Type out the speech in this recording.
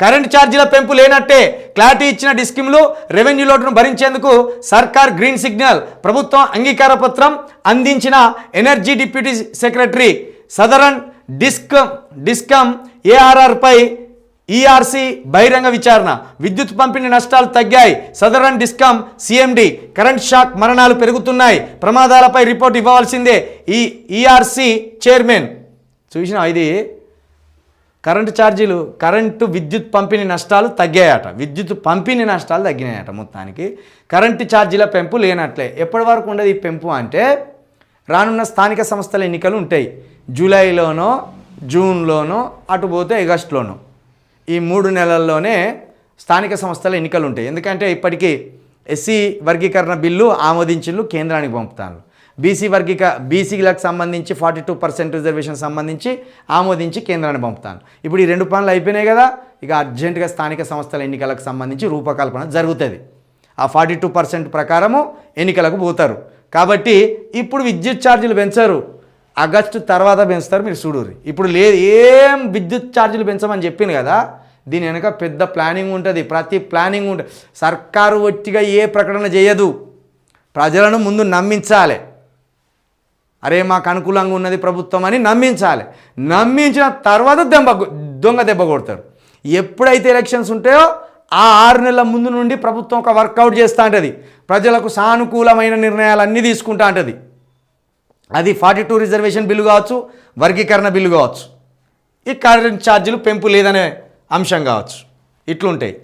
Current ఛార్జీల పెంపు లేనట్టే క్లారిటీ ఇచ్చిన డిస్కిమ్లు రెవెన్యూ లోటును భరించేందుకు సర్కార్ గ్రీన్ సిగ్నల్ ప్రభుత్వం అంగీకార పత్రం అందించిన energy deputy secretary southern discom discom ఏఆర్ఆర్పై ERC బహిరంగ విచారణ. విద్యుత్ పంపిణీ నష్టాలు తగ్గాయి. Southern discom CMD current shock మరణాలు పెరుగుతున్నాయి. ప్రమాదాలపై రిపోర్ట్ ఇవ్వవలసిందే ఈ ఈఆర్సీ చైర్మన్. చూసిన ఇది? కరెంటు ఛార్జీలు కరెంటు విద్యుత్ పంపిణీ నష్టాలు తగ్గాయట. విద్యుత్ పంపిణీ నష్టాలు తగ్గినాయట మొత్తానికి. కరెంటు ఛార్జీల పెంపు లేనట్లే. ఎప్పటి వరకు ఉండదు ఈ పెంపు అంటే రానున్న స్థానిక సంస్థల ఎన్నికలు ఉంటాయి. జూలైలోనో జూన్లోనో అటు పోతే ఆగస్టులోనో. ఈ మూడు నెలల్లోనే స్థానిక సంస్థల ఎన్నికలు ఉంటాయి. ఎందుకంటే ఇప్పటికీ ఎస్సీ వర్గీకరణ బిల్లు ఆమోదించిళ్ళు కేంద్రానికి పంపుతాను బీసీ వర్గీక బీసీలకు సంబంధించి ఫార్టీ టూ పర్సెంట్ రిజర్వేషన్ సంబంధించి ఆమోదించి కేంద్రాన్ని పంపుతాను. ఇప్పుడు ఈ రెండు పనులు అయిపోయినాయి కదా ఇక అర్జెంటుగా స్థానిక సంస్థల ఎన్నికలకు సంబంధించి రూపకల్పన జరుగుతుంది. ఆ ఫార్టీ టూ పర్సెంట్ ప్రకారము ఎన్నికలకు పోతారు. కాబట్టి ఇప్పుడు విద్యుత్ ఛార్జీలు పెంచారు. ఆగస్టు తర్వాత పెంచుతారు మీరు చూడరు ఇప్పుడు లేదు ఏం విద్యుత్ ఛార్జీలు పెంచమని చెప్పింది కదా దీని వెనక పెద్ద ప్లానింగ్ ఉంటుంది. ప్రతి ప్లానింగ్ ఉంటుంది సర్కారు ఒట్టిగా ఏ ప్రకటన చేయదు. ప్రజలను ముందు నమ్మించాలి. అరే మాకు అనుకూలంగా ఉన్నది ప్రభుత్వం అని నమ్మించాలి. నమ్మించిన తర్వాత దెబ్బ దొంగ దెబ్బ కొడతారు. ఎప్పుడైతే ఎలక్షన్స్ ఉంటాయో ఆ ఆరు నెలల ముందు నుండి ప్రభుత్వం ఒక వర్కౌట్ చేస్తూ ఉంటుంది ప్రజలకు సానుకూలమైన నిర్ణయాలు అన్నీ తీసుకుంటా ఉంటుంది అది ఫార్టీ టూ రిజర్వేషన్ బిల్లు కావచ్చు వర్గీకరణ బిల్లు కావచ్చు. ఈ కరెంట్ ఛార్జీలు పెంపు లేదనే అంశం కావచ్చు. ఇట్లుంటాయి.